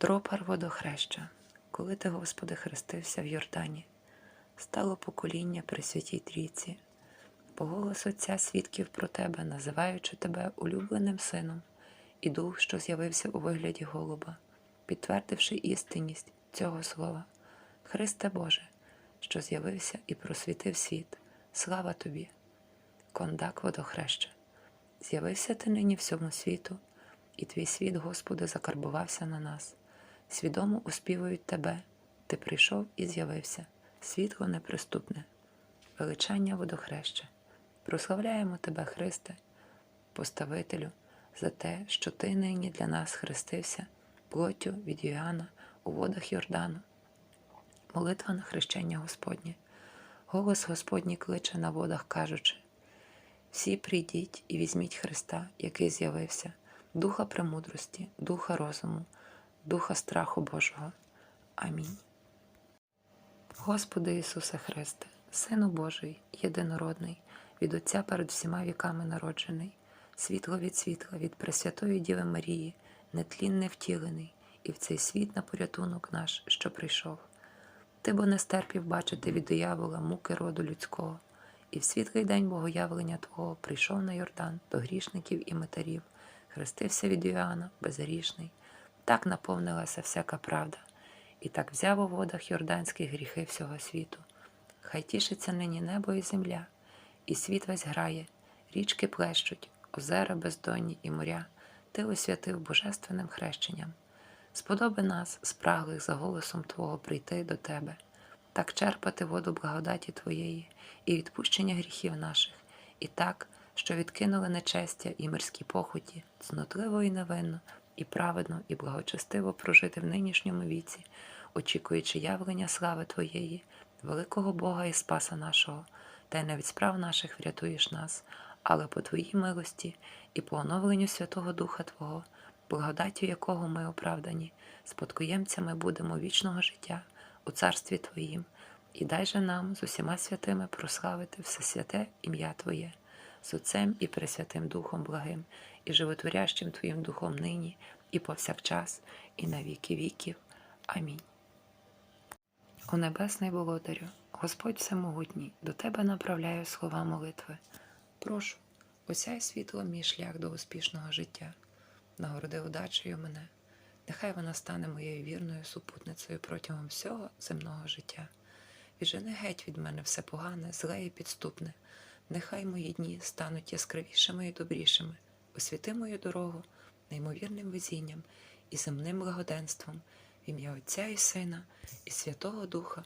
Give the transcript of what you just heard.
Тропар водохреща, коли ти, Господи, хрестився в Йордані, стало покоління при святій трійці, по голос Отця свідків про тебе, називаючи тебе улюбленим сином, і дух, що з'явився у вигляді голуба, підтвердивши істинність цього слова. Христе Боже, що з'явився і просвітив світ, слава тобі, кондак водохреща. З'явився ти нині всьому світу, і твій світ, Господи, закарбувався на нас. Свідомо успівують тебе, ти прийшов і з'явився, світло неприступне, величання водохреща. Прославляємо тебе, Христе, поставителю, за те, що ти нині для нас хрестився плоттю від Йоанна у водах Йордану. Молитва на хрещення Господнє. Голос Господній кличе на водах, кажучи: всі прийдіть і візьміть Христа, який з'явився, духа премудрості, духа розуму, духа страху Божого. Амінь. Господи Ісусе Христе, Сину Божий, єдинородний, від Отця перед всіма віками народжений, світло від світла, від Пресвятої Діви Марії, нетлінне втілений, і в цей світ на порятунок наш, що прийшов. Ти бо не стерпів бачити від диявола муки роду людського, і в світлий день богоявлення Твого прийшов на Йордан до грішників і метарів, хрестився від Йоанна, безгрішний. Так наповнилася всяка правда, і так взяв у водах йорданських гріхи всього світу. Хай тішиться нині небо і земля, і світ весь грає, річки плещуть, озера бездонні і моря, ти освятив божественним хрещенням. Сподоби нас, спраглих за голосом Твого, прийти до Тебе, так черпати воду благодаті Твоєї і відпущення гріхів наших, і так, що відкинули нечестя і мирські похоті, цнотливо і невинно, і праведно, і благочестиво прожити в нинішньому віці, очікуючи явлення слави Твоєї, великого Бога і Спаса нашого, та й не від справ наших врятуєш нас, але по Твоїй милості і по оновленню Святого Духа Твого, благодаттю якого ми оправдані, спадкоємцями будемо вічного життя у царстві Твоїм, і дай же нам з усіма святими прославити все святе ім'я Твоє, з Отцем і Пресвятим Духом благим, і животворящим Твоїм Духом нині, і повсякчас, і на віки віків. Амінь. О Небесний Володарю, Господь Всемогутній, до Тебе направляю слова молитви. Прошу, осяй світлом мій шлях до успішного життя, нагороди удачею мене, нехай вона стане моєю вірною супутницею протягом всього земного життя. Віджени геть від мене все погане, зле і підступне, нехай мої дні стануть яскравішими і добрішими, освіти мою дорогу неймовірним везінням і земним благоденством. В ім'я Отця і Сина, і Святого Духа.